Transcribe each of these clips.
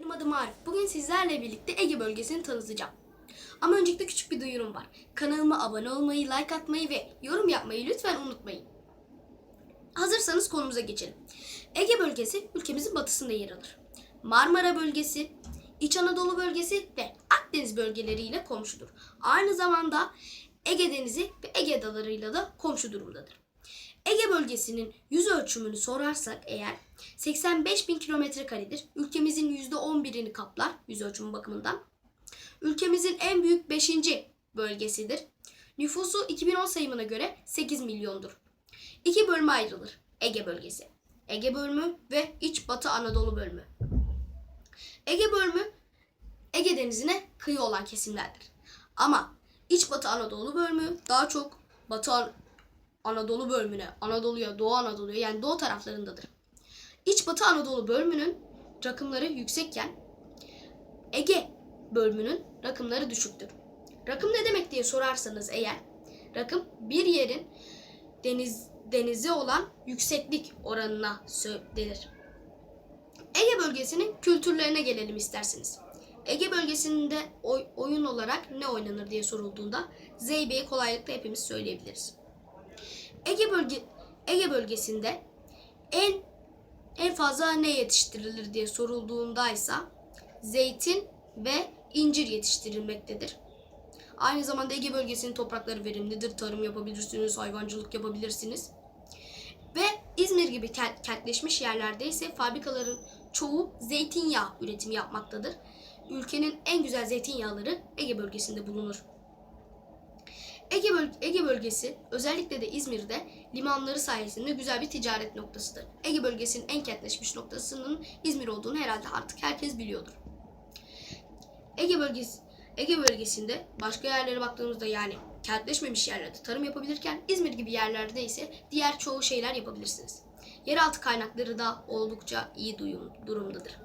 Benim adım Arif. Bugün sizlerle birlikte Ege bölgesini tanıtacağım. Ama öncelikle küçük bir duyurum var. Kanalıma abone olmayı, like atmayı ve yorum yapmayı lütfen unutmayın. Hazırsanız konumuza geçelim. Ege bölgesi ülkemizin batısında yer alır. Marmara bölgesi, İç Anadolu bölgesi ve Akdeniz bölgeleriyle komşudur. Aynı zamanda Ege Denizi ve Ege Adalarıyla da komşu durumdadır. Ege bölgesinin yüz ölçümünü sorarsak eğer 85 bin kilometre karedir. Ülkemizin %11'ini kaplar yüz ölçümü bakımından. Ülkemizin en büyük 5. bölgesidir. Nüfusu 2010 sayımına göre 8 milyondur. İki bölüme ayrılır Ege bölgesi. Ege bölümü ve İç Batı Anadolu bölümü. Ege bölümü Ege Denizi'ne kıyı olan kesimlerdir. Ama İç Batı Anadolu bölümü daha çok Batı Anadolu bölümüne, Anadolu'ya, Doğu Anadolu'ya yani doğu taraflarındadır. İç Batı Anadolu bölümünün rakımları yüksekken Ege bölümünün rakımları düşüktür. Rakım ne demek diye sorarsanız eğer rakım bir yerin deniz denize olan yükseklik oranına denir. Ege bölgesinin kültürlerine gelelim isterseniz. Ege bölgesinde oy- oyun olarak ne oynanır diye sorulduğunda Zeybe'yi kolaylıkla hepimiz söyleyebiliriz. Ege bölge Ege bölgesinde en en fazla ne yetiştirilir diye sorulduğunda ise zeytin ve incir yetiştirilmektedir. Aynı zamanda Ege bölgesinin toprakları verimlidir. Tarım yapabilirsiniz, hayvancılık yapabilirsiniz. Ve İzmir gibi kent- kentleşmiş yerlerde ise fabrikaların çoğu zeytinyağı üretimi yapmaktadır. Ülkenin en güzel zeytinyağları Ege bölgesinde bulunur. Ege, böl- Ege bölgesi özellikle de İzmir'de limanları sayesinde güzel bir ticaret noktasıdır. Ege bölgesinin en kentleşmiş noktasının İzmir olduğunu herhalde artık herkes biliyordur. Ege bölgesi Ege bölgesinde başka yerlere baktığımızda yani kentleşmemiş yerlerde tarım yapabilirken İzmir gibi yerlerde ise diğer çoğu şeyler yapabilirsiniz. Yeraltı kaynakları da oldukça iyi duyum, durumdadır.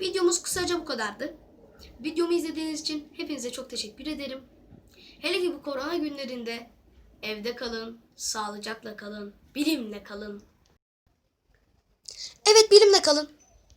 Videomuz kısaca bu kadardı. Videomu izlediğiniz için hepinize çok teşekkür ederim. Hele ki bu korona günlerinde evde kalın, sağlıcakla kalın, bilimle kalın. Evet bilimle kalın.